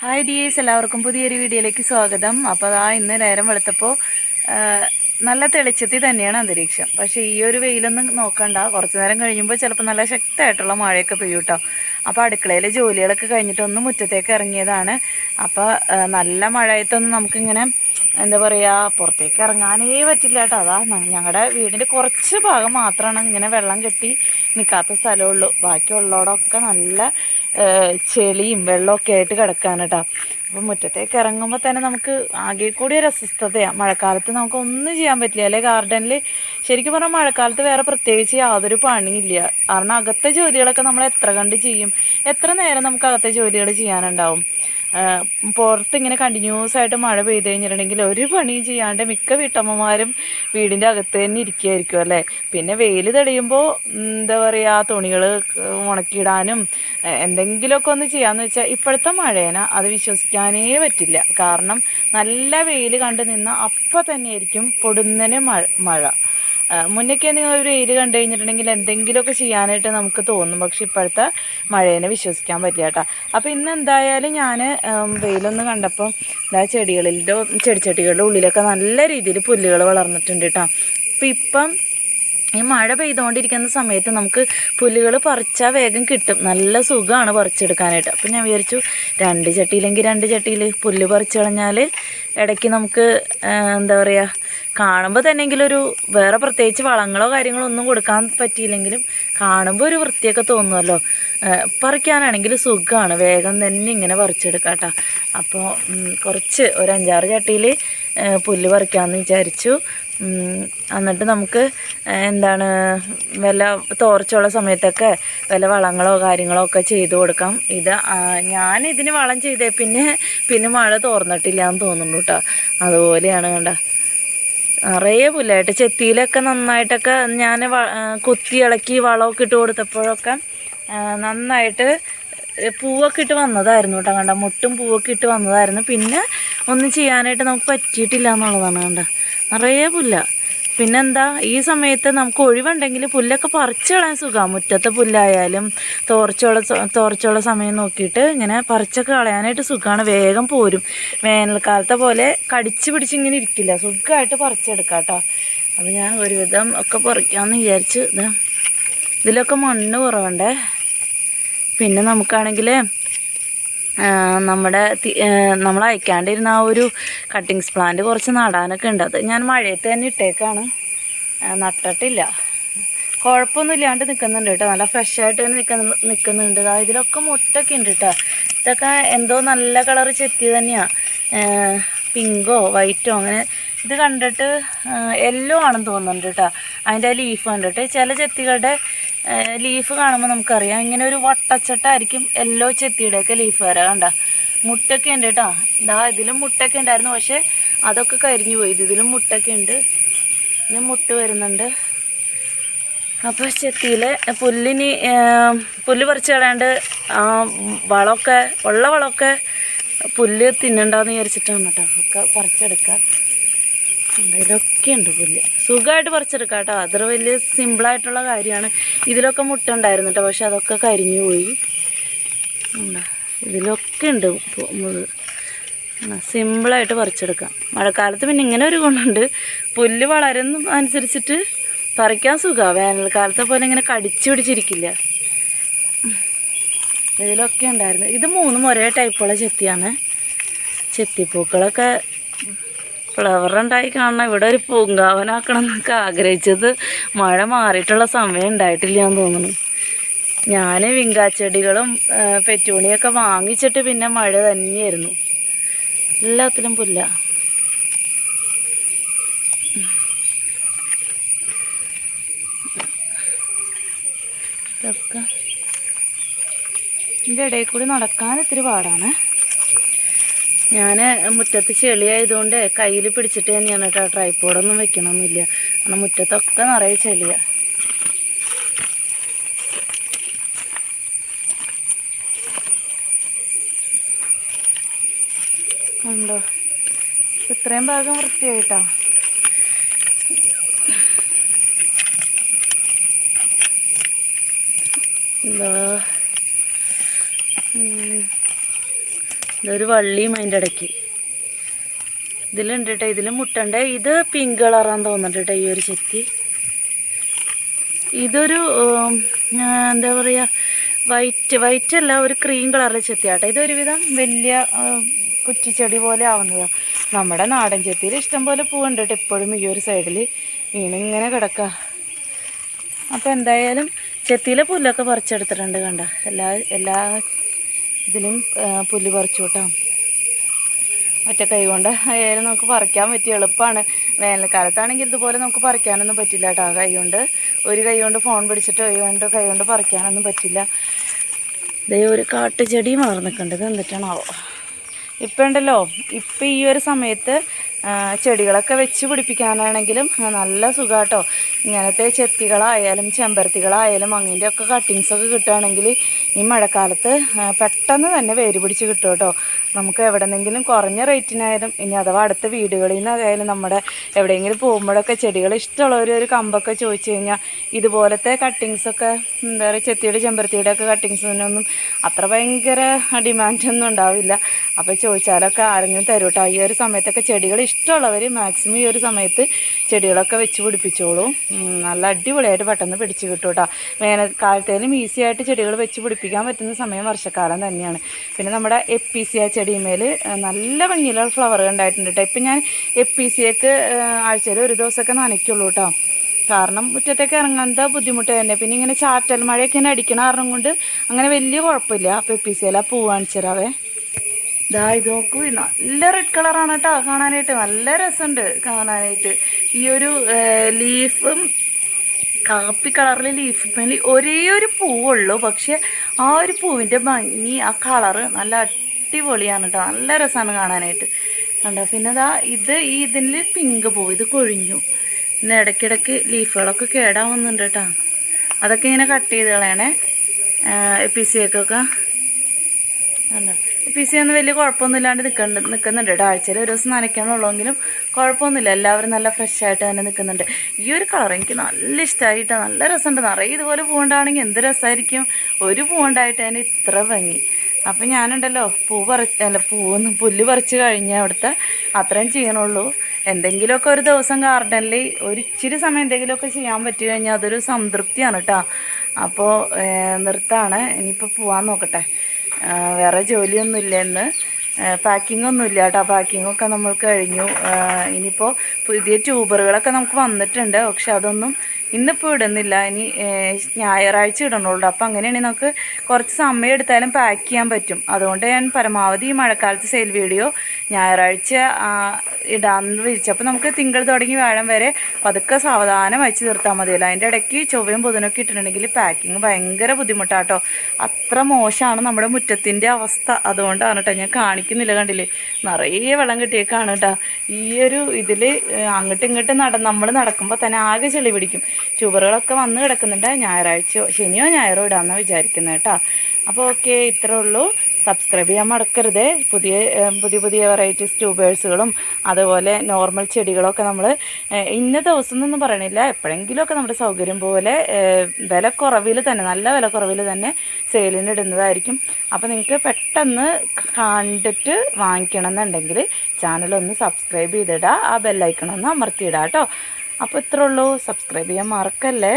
Hi dears എല്ലാവർക്കും പുതിയൊരു വീഡിയോയിലേക്ക് സ്വാഗതം. അപ്പോൾ ആ ഇന്ന് നേരം വെളുത്തപ്പോൾ നല്ല തെളിച്ചത്തിൽ തന്നെയാണ് അന്തരീക്ഷം. പക്ഷേ ഈ ഒരു വെയിലൊന്നും നോക്കണ്ട. കുറച്ച് നേരം കഴിയുമ്പോൾ ചിലപ്പോൾ നല്ല ശക്തമായിട്ടുള്ള മഴയൊക്കെ പെയ്യും കേട്ടോ അപ്പോൾ അടുക്കളയിലെ ജോലികളൊക്കെ കഴിഞ്ഞിട്ട് ഒന്ന് മുറ്റത്തേക്ക് ഇറങ്ങിയതാണ്. അപ്പോൾ നല്ല മഴയത്തൊന്നും നമുക്കിങ്ങനെ എന്താ പറയുക പുറത്തേക്ക് ഇറങ്ങാനേ പറ്റില്ല കേട്ടോ അതാ ഞങ്ങളുടെ വീടിന്റെ കുറച്ച് ഭാഗം മാത്രമാണ് ഇങ്ങനെ വെള്ളം കെട്ടി നിൽക്കാത്ത സ്ഥലമുള്ളൂ ബാക്കിയുള്ളവടൊക്കെ നല്ല ചെളിയും വെള്ളമൊക്കെ ആയിട്ട് കിടക്കാണ് കേട്ടോ അപ്പോൾ മുറ്റത്തേക്ക് ഇറങ്ങുമ്പോൾ തന്നെ നമുക്ക് ആകെ കൂടി ഒരു അസ്വസ്ഥതയാണ് മഴക്കാലത്ത് നമുക്ക് ഒന്നും ചെയ്യാൻ പറ്റില്ല. അല്ലെ ഗാർഡനിൽ ശരിക്കും പറഞ്ഞാൽ മഴക്കാലത്ത് വേറെ പ്രത്യേകിച്ച് യാതൊരു പണിയില്ല. കാരണം അകത്തെ ജോലികളൊക്കെ നമ്മൾ എത്ര കണ്ട് ചെയ്യും? എത്ര നേരം നമുക്ക് അകത്തെ ജോലികൾ ചെയ്യാനുണ്ടാവും? പുറത്ത് ഇങ്ങനെ കണ്ടിന്യൂസ് ആയിട്ട് മഴ പെയ്ത് കഴിഞ്ഞിട്ടുണ്ടെങ്കിൽ ഒരു പണിയും ചെയ്യാണ്ട് മിക്ക വീട്ടമ്മമാരും വീടിന്റെ അകത്ത് തന്നെ ഇരിക്കുമായിരിക്കും അല്ലേ? പിന്നെ വെയിൽ തെളിയുമ്പോൾ എന്താ പറയുക തുണികൾ ഉണക്കിയിടാനും എന്തെങ്കിലുമൊക്കെ ഒന്ന് ചെയ്യാമെന്ന് വെച്ചാൽ ഇപ്പോഴത്തെ മഴേന അത് വിശ്വസിക്കാനേ പറ്റില്ല. കാരണം നല്ല വെയിൽ കണ്ടു നിന്ന അപ്പം തന്നെയായിരിക്കും പൊടുന്നനെ മഴ മഴ. മുന്നൊക്കെ നിങ്ങൾ ഒരു വെയിൽ കണ്ടു കഴിഞ്ഞിട്ടുണ്ടെങ്കിൽ എന്തെങ്കിലുമൊക്കെ ചെയ്യാനായിട്ട് നമുക്ക് തോന്നും. പക്ഷെ ഇപ്പോഴത്തെ മഴേനെ വിശ്വസിക്കാൻ പറ്റില്ല കേട്ടോ. അപ്പോൾ ഇന്ന് എന്തായാലും ഞാൻ വെയിലൊന്ന് കണ്ടപ്പോൾ ഇതാ ചെടികളിൽ ചെടിച്ചട്ടികളുടെ ഉള്ളിലൊക്കെ നല്ല രീതിയിൽ പുല്ലുകൾ വളർന്നിട്ടുണ്ട് കേട്ടോ. അപ്പോൾ ഇപ്പം ഈ മഴ പെയ്തുകൊണ്ടിരിക്കുന്ന സമയത്ത് നമുക്ക് പുല്ലുകൾ പറിച്ചാൽ വേഗം കിട്ടും. നല്ല സുഖമാണ് പറിച്ചെടുക്കാനായിട്ട്. അപ്പം ഞാൻ വിചാരിച്ചു രണ്ട് ചട്ടിയിലെങ്കിൽ രണ്ട് ചട്ടിയിൽ പുല്ല് പറിച്ചു കളഞ്ഞാൽ ഇടയ്ക്ക് നമുക്ക് എന്താ പറയുക കാണുമ്പോൾ തന്നെ ഒരു വേറെ പ്രത്യേകിച്ച് വളങ്ങളോ കാര്യങ്ങളോ ഒന്നും കൊടുക്കാൻ പറ്റിയില്ലെങ്കിലും കാണുമ്പോൾ ഒരു വൃത്തിയൊക്കെ തോന്നുമല്ലോ പറിക്കാനാണെങ്കിൽ സുഖമാണ് വേഗം തന്നെ ഇങ്ങനെ പറിച്ചെടുക്കാം കേട്ടോ അപ്പോൾ കുറച്ച് ഒരു അഞ്ചാറ് ചട്ടിയിൽ പുല്ല് പറിക്കാമെന്ന് വിചാരിച്ചു. എന്നിട്ട് നമുക്ക് എന്താണ് വല്ല തോർച്ചുള്ള സമയത്തൊക്കെ വല്ല വളങ്ങളോ കാര്യങ്ങളോ ഒക്കെ ചെയ്തു കൊടുക്കാം. ഇത് ഞാൻ ഇതിന് വളം ചെയ്തേ പിന്നെ പിന്നെ മഴ തോർന്നിട്ടില്ല എന്ന് തോന്നുന്നു കേട്ടോ അതുപോലെയാണ് കണ്ട. നിറയെ പുല്ലായിട്ട് ചെത്തിയിലൊക്കെ നന്നായിട്ടൊക്കെ ഞാൻ കുത്തി ഇളക്കി വളമൊക്കെ ഇട്ട് കൊടുത്തപ്പോഴൊക്കെ നന്നായിട്ട് പൂവൊക്കെ ഇട്ട് വന്നതായിരുന്നു കേട്ടോ കണ്ട. മുട്ടും പൂവൊക്കെ ഇട്ട് വന്നതായിരുന്നു. പിന്നെ ഒന്നും ചെയ്യാനായിട്ട് നമുക്ക് പറ്റിയിട്ടില്ല എന്നുള്ളതാണ് കണ്ട? നിറയെ പുല്ല. പിന്നെന്താ ഈ സമയത്ത് നമുക്ക് ഒഴിവുണ്ടെങ്കിൽ പുല്ലൊക്കെ പറിച്ച് സുഖമാണ് മുറ്റത്തെ പുല്ലായാലും തോർച്ചുള്ള തോർച്ചുള്ള സമയം നോക്കിയിട്ട് ഇങ്ങനെ പറിച്ചൊക്കെ കളയാനായിട്ട് സുഖമാണ് വേഗം പോരും. വേനൽക്കാലത്തെ പോലെ കടിച്ച് പിടിച്ച് ഇങ്ങനെ ഇരിക്കില്ല. സുഖമായിട്ട് പറിച്ചെടുക്കാം കേട്ടോ അപ്പോൾ ഞാൻ ഒരുവിധം ഒക്കെ പറിക്കാമെന്ന് വിചാരിച്ച് ഇതാ ഇതിലൊക്കെ മണ്ണ് കുറവുണ്ടേ? പിന്നെ നമുക്കാണെങ്കിൽ നമ്മുടെ നമ്മൾ അയക്കാണ്ടിരുന്ന ആ ഒരു കട്ടിങ്സ് പ്ലാന്റ് കുറച്ച് നടാനൊക്കെ ഉണ്ട്. അത് ഞാൻ മഴയത്ത് തന്നെ ഇട്ടേക്കാണ്. നട്ടിട്ടില്ല. കുഴപ്പമൊന്നും ഇല്ലാണ്ട് നിൽക്കുന്നുണ്ട് കേട്ടോ. നല്ല ഫ്രഷായിട്ട് തന്നെ നിൽക്കുന്ന നിൽക്കുന്നുണ്ട് ഇതിലൊക്കെ മുട്ടൊക്കെ ഉണ്ട് കേട്ടോ. ഇതൊക്കെ എന്തോ നല്ല കളർ ചെത്തി തന്നെയാണ് പിങ്കോ വൈറ്റോ അങ്ങനെ ഇത് കണ്ടിട്ട് യെല്ലോ ആണെന്ന് തോന്നുന്നുണ്ട് കേട്ടോ. അതിന്റെ ലീഫ് കണ്ടിട്ട് ചില ചെത്തികളുടെ ലീഫ് കാണുമ്പോൾ നമുക്കറിയാം. ഇങ്ങനെ ഒരു വട്ടച്ചട്ടായിരിക്കും എല്ലോ ചെത്തിയുടെയൊക്കെ ലീഫ് വരാം കണ്ട? മുട്ടൊക്കെ ഉണ്ട് കേട്ടോ ഇതാ ഇതിലും മുട്ടൊക്കെ ഉണ്ടായിരുന്നു. പക്ഷേ അതൊക്കെ കരിഞ്ഞു പോയി. ഇത് ഇതിലും മുട്ടൊക്കെ ഉണ്ട്. ഇതിലും മുട്ട് വരുന്നുണ്ട്. അപ്പോൾ ചെത്തിയിലെ പുല്ലിന് പുല്ല് പറിച്ച് കളയാണ്ട് വളമൊക്കെ ഉള്ള വളമൊക്കെ പുല്ല് തിന്നണ്ടെന്ന് വിചാരിച്ചിട്ടാണ് കേട്ടോ ഒക്കെ പറിച്ചെടുക്കുക. ഇതൊക്കെ ഉണ്ട് പുല്ല്. സുഖമായിട്ട് പറിച്ചെടുക്കാം കേട്ടോ അത്ര വലിയ സിമ്പിളായിട്ടുള്ള കാര്യമാണ്. ഇതിലൊക്കെ മുട്ട ഉണ്ടായിരുന്നു കേട്ടോ പക്ഷെ അതൊക്കെ കരിഞ്ഞു പോയി. ഇതിലൊക്കെ ഉണ്ട് സിമ്പിളായിട്ട് പറിച്ചെടുക്കാം. മഴക്കാലത്ത് പിന്നെ ഇങ്ങനെ ഒരു ഗുണമുണ്ട്. പുല്ല് വളരുന്ന അനുസരിച്ചിട്ട് പറിക്കാൻ സുഖമാണ് വേനൽക്കാലത്തെ പോലെ ഇങ്ങനെ കടിച്ചു പിടിച്ചിരിക്കില്ല. ഇതിലൊക്കെ ഉണ്ടായിരുന്നു ഇത് മൂന്നും ഒരേ ടൈപ്പുള്ള ചെത്തിയാണ്. ചെത്തിപ്പൂക്കളൊക്കെ ഫ്ലവർ ഉണ്ടായി കാണണം. ഇവിടെ ഒരു പൂങ്കാവനാക്കണം എന്നൊക്കെ ആഗ്രഹിച്ചത് മഴ മാറിയിട്ടുള്ള സമയം ഉണ്ടായിട്ടില്ല എന്ന് തോന്നുന്നു. ഞാൻ വിങ്കാച്ചെടികളും പെറ്റൂണിയൊക്കെ വാങ്ങിച്ചിട്ട് പിന്നെ മഴ തന്നെയായിരുന്നു. എല്ലാത്തിലും പുല്ല. ഇതൊക്കെ ഇതിന്റെ ഇടയിൽ കൂടി നടക്കാൻ ഇത്തിരി പാടാണ്. ഞാൻ മുറ്റത്ത് ചെളിയായതുകൊണ്ട് കയ്യിൽ പിടിച്ചിട്ട് തന്നെയാണ് കേട്ടോ ട്രൈപ്പോഡൊന്നും വെക്കണമെന്നില്ല കാരണം മുറ്റത്തൊക്കെ നിറയെ ചെളിയാണ് ഉണ്ടോ? ഇത്രയും ഭാഗം വൃത്തിയായിട്ടോ? എന്താ. ഇതൊരു വള്ളിയും അതിന്റെ ഇടയ്ക്ക്. ഇതിലുണ്ട് കേട്ടോ ഇതിൽ മുട്ടണ്ടേ. ഇത് പിങ്ക് കളറാന്ന് തോന്നുന്നുണ്ട് കേട്ടോ ഈ ഒരു ചെത്തി. ഇതൊരു എന്താ പറയുക വൈറ്റ് വൈറ്റ് അല്ല ഒരു ക്രീം കളറിൽ ചെത്തിയാട്ടോ. ഇതൊരുവിധം വലിയ കുറ്റിച്ചെടി പോലെ ആവുന്നതാണ് നമ്മുടെ നാടൻ ചെത്തിയിൽ ഇഷ്ടം പോലെ പൂവുണ്ട് കേട്ടോ ഇപ്പോഴും ഈ ഒരു സൈഡിൽ വീണിങ്ങനെ കിടക്കുക അപ്പോൾ എന്തായാലും ചെത്തിയിലെ പുല്ലൊക്കെ പറിച്ചെടുത്തിട്ടുണ്ട് കണ്ട? എല്ലാ എല്ലാ ഇതിലും പുല്ല് പറിച്ചു കൂട്ടാം ഒറ്റ കൈ കൊണ്ട് ഏലം നമുക്ക് പറിക്കാൻ പറ്റിയ എളുപ്പമാണ് വേനൽക്കാലത്താണെങ്കിൽ ഇതുപോലെ നമുക്ക് പറിക്കാനൊന്നും പറ്റില്ല കേട്ടോ കൈ കൊണ്ട് ഒരു കൈ കൊണ്ട് ഫോൺ പിടിച്ചിട്ട് കൈ കൊണ്ട് കൈ കൊണ്ട് പറിക്കാനൊന്നും പറ്റില്ല. ഇതേ ഒരു കാട്ടുചെടി മാറി നിൽക്കേണ്ടത് എന്നിട്ടാണാവോ ഇപ്പം ഉണ്ടല്ലോ ഇപ്പം ഈ ഒരു സമയത്ത് ചെടികളൊക്കെ വെച്ച് പിടിപ്പിക്കാനാണെങ്കിലും നല്ല സുഖമാട്ടോ ഇങ്ങനത്തെ ചെത്തികളായാലും ചെമ്പരത്തികളായാലും അങ്ങനത്തെ ഒക്കെ കട്ടിങ്സ് ഒക്കെ കിട്ടുകയാണെങ്കിൽ ഈ മഴക്കാലത്ത് പെട്ടെന്ന് തന്നെ വേര് പിടിച്ച് കിട്ടും കേട്ടോ. നമുക്ക് എവിടെന്നെങ്കിലും കുറഞ്ഞ റേറ്റിനായാലും ഇനി അഥവാ അടുത്ത വീടുകളിൽ നിന്നായാലും നമ്മുടെ എവിടെയെങ്കിലും പോകുമ്പോഴൊക്കെ ചെടികൾ ഇഷ്ടമുള്ളവർ ഒരു കമ്പൊക്കെ ചോദിച്ചു കഴിഞ്ഞാൽ ഇതുപോലത്തെ കട്ടിങ്സൊക്കെ എന്താ പറയുക ചെത്തിയുടെ ചെമ്പരത്തിയുടെ ഒക്കെ കട്ടിങ്സിനൊന്നും അത്ര ഭയങ്കര ഡിമാൻഡൊന്നും ഉണ്ടാവില്ല. അപ്പോൾ ചോദിച്ചാലൊക്കെ ആരെങ്കിലും തരൂട്ടോ? ഈ ഒരു സമയത്തൊക്കെ ചെടികൾ ഇഷ്ടമുള്ളവർ മാക്സിമം ഈ ഒരു സമയത്ത് ചെടികളൊക്കെ വെച്ച് പിടിപ്പിച്ചോളൂ. നല്ല അടിപൊളിയായിട്ട് പെട്ടെന്ന് പിടിച്ച് കിട്ടും കേട്ടോ വേനൽക്കാലത്തേലും ഈസി ആയിട്ട് ചെടികൾ വെച്ച് പിടിപ്പിക്കാൻ പറ്റുന്ന സമയം വർഷക്കാലം തന്നെയാണ്. പിന്നെ നമ്മുടെ എപ്പിസിയ ചെടിമേൽ നല്ല ഭംഗിയിലുള്ള ഫ്ലവർ ഉണ്ടായിട്ടുണ്ട് കേട്ടോ ഇപ്പം ഞാൻ എപ്പിസിയക്ക് ആഴ്ചയിൽ ഒരു ദിവസമൊക്കെ നനയ്ക്കുള്ളൂ കേട്ടോ കാരണം മുറ്റത്തേക്ക് ഇറങ്ങാത്ത ബുദ്ധിമുട്ട് തന്നെ. പിന്നെ ഇങ്ങനെ ചാറ്റൽ മഴയൊക്കെ ഇങ്ങനെ അടിക്കണ കാരണം കൊണ്ട് അങ്ങനെ വലിയ കുഴപ്പമില്ല. അപ്പോൾ എപ്പിസിയല പൂ കാണിച്ചരാവേ ഇതാ ഇത് നോക്കൂ നല്ല റെഡ് കളറാണ് കേട്ടോ. കാണാനായിട്ട് നല്ല രസമുണ്ട് കാണാനായിട്ട്. ഈ ഒരു ലീഫും കാപ്പി കളറിൽ ലീഫ് മേലെ ഒരേ ഒരു പൂവുള്ളൂ. പക്ഷേ ആ ഒരു പൂവിന്റെ ഭംഗി ആ കളറ് നല്ല അടിപൊളിയാണ് കേട്ടോ. നല്ല രസമാണ് കാണാനായിട്ട്. കണ്ടോ? പിന്നെ ഇതാ ഇത് ഈ ഇതിൽ പിങ്ക് പൂവ് ഇത് കൊഴിഞ്ഞു. പിന്നെ ഇടയ്ക്കിടയ്ക്ക് ലീഫുകളൊക്കെ കേടാവുന്നുണ്ട് കേട്ടോ. അതൊക്കെ ഇങ്ങനെ കട്ട് ചെയ്ത് കളയണേ. ഒക്കെ. കണ്ടോ പി സി ഒന്നും വലിയ കുഴപ്പമൊന്നുമില്ലാണ്ട് നിൽക്കുന്നുണ്ട് നിൽക്കുന്നുണ്ട് കേട്ടോ. ആഴ്ചയിൽ ഒരു ദിവസം നനയ്ക്കാനുള്ളെങ്കിലും കുഴപ്പമൊന്നുമില്ല. എല്ലാവരും നല്ല ഫ്രഷ് ആയിട്ട് തന്നെ നിൽക്കുന്നുണ്ട് ഈ ഒരു കളർ എനിക്ക് നല്ല ഇഷ്ടമായിട്ട് നല്ല രസമുണ്ട്. നിറയെ ഇതുപോലെ പൂവുണ്ടാണെങ്കിൽ എന്ത് രസമായിരിക്കും? ഒരു പൂവുണ്ടായിട്ട് തന്നെ ഇത്ര ഭംഗി. അപ്പം ഞാനുണ്ടല്ലോ പൂ പറിച്ച് അല്ല പൂന്ന് പുല്ല് പറിച്ച് കഴിഞ്ഞ അവിടുത്തെ അത്രയും ചെയ്യണുള്ളൂ. എന്തെങ്കിലുമൊക്കെ ഒരു ദിവസം ഗാർഡനിൽ ഒരിച്ചിരി സമയം എന്തെങ്കിലുമൊക്കെ ചെയ്യാൻ പറ്റി കഴിഞ്ഞാൽ അതൊരു സംതൃപ്തിയാണ് കേട്ടോ. അപ്പോൾ നിർത്താണ്. ഇനിയിപ്പോൾ പോവാൻ നോക്കട്ടെ. വേറെ ജോലിയൊന്നുമില്ല ഇന്ന്. പാക്കിംഗ് ഒന്നുമില്ല കേട്ടോ. പാക്കിംഗ് ഒക്കെ നമ്മൾ കഴിഞ്ഞു ഇനിയിപ്പോൾ പുതിയ ട്യൂബറുകളൊക്കെ നമുക്ക് വന്നിട്ടുണ്ട്. പക്ഷെ അതൊന്നും ഇന്നിപ്പോൾ ഇടുന്നില്ല. ഇനി ഞായറാഴ്ച ഇടണുള്ളൂ. അപ്പോൾ അങ്ങനെയാണെങ്കിൽ നമുക്ക് കുറച്ച് സമയം എടുത്താലും പാക്ക് ചെയ്യാൻ പറ്റും. അതുകൊണ്ട് ഞാൻ പരമാവധി മഴക്കാലത്ത് സെയിൽ വീഡിയോ ഞായറാഴ്ച ഇടാമെന്ന് വിരിച്ചു അപ്പോൾ നമുക്ക് തിങ്കൾ തുടങ്ങി വേഴം വരെ പതുക്കെ സാവധാനം വെച്ച് തീർത്താൽ മതിയല്ലോ. അതിന്റെ ഇടയ്ക്ക് ചൊവ്വയും ബുധനൊക്കെ ഇട്ടിട്ടുണ്ടെങ്കിൽ പാക്കിങ് ഭയങ്കര ബുദ്ധിമുട്ടാട്ടോ. അത്ര മോശമാണ് നമ്മുടെ മുറ്റത്തിന്റെ അവസ്ഥ. അതുകൊണ്ടാണ് കേട്ടോ ഞാൻ കാണിക്കുന്നില്ല. കണ്ടില്ലേ? നിറയെ വെള്ളം കിട്ടിയേക്കാണ് കേട്ടോ ഈ ഒരു ഇതിൽ അങ്ങോട്ടും ഇങ്ങോട്ടും നട നമ്മൾ നടക്കുമ്പോൾ തന്നെ ആകെ ചെളി പിടിക്കും. ട്യൂബറുകളൊക്കെ വന്ന് കിടക്കുന്നുണ്ട്. ഞായറാഴ്ചയോ ശനിയോ ഞായറോ ഇടാമെന്നാണ് വിചാരിക്കുന്നത് കേട്ടോ. അപ്പോൾ ഓക്കെ ഇത്രേ ഉള്ളൂ. സബ്സ്ക്രൈബ് ചെയ്യാൻ മറക്കരുത്. പുതിയ പുതിയ പുതിയ വെറൈറ്റീസ് ട്യൂബേഴ്സുകളും അതുപോലെ നോർമൽ ചെടികളൊക്കെ നമ്മൾ ഇന്ന ദിവസം എന്നൊന്നും പറയണില്ല. എപ്പോഴെങ്കിലുമൊക്കെ നമ്മുടെ സൗകര്യം പോലെ വില കുറവിൽ തന്നെ നല്ല വില കുറവിൽ തന്നെ സെയിലിന് ഇടുന്നതായിരിക്കും. അപ്പോൾ നിങ്ങൾക്ക് പെട്ടെന്ന് കണ്ടിട്ട് വാങ്ങിക്കണം എന്നുണ്ടെങ്കിൽ ചാനലൊന്ന് സബ്സ്ക്രൈബ് ചെയ്തിടുക ആ ബെല്ലൈക്കണമെന്ന് അമർത്തിയിടാം കേട്ടോ. അപ്പോൾ ഇത്രേ ഉള്ളൂ. സബ്സ്ക്രൈബ് ചെയ്യാൻ മറക്കല്ലേ?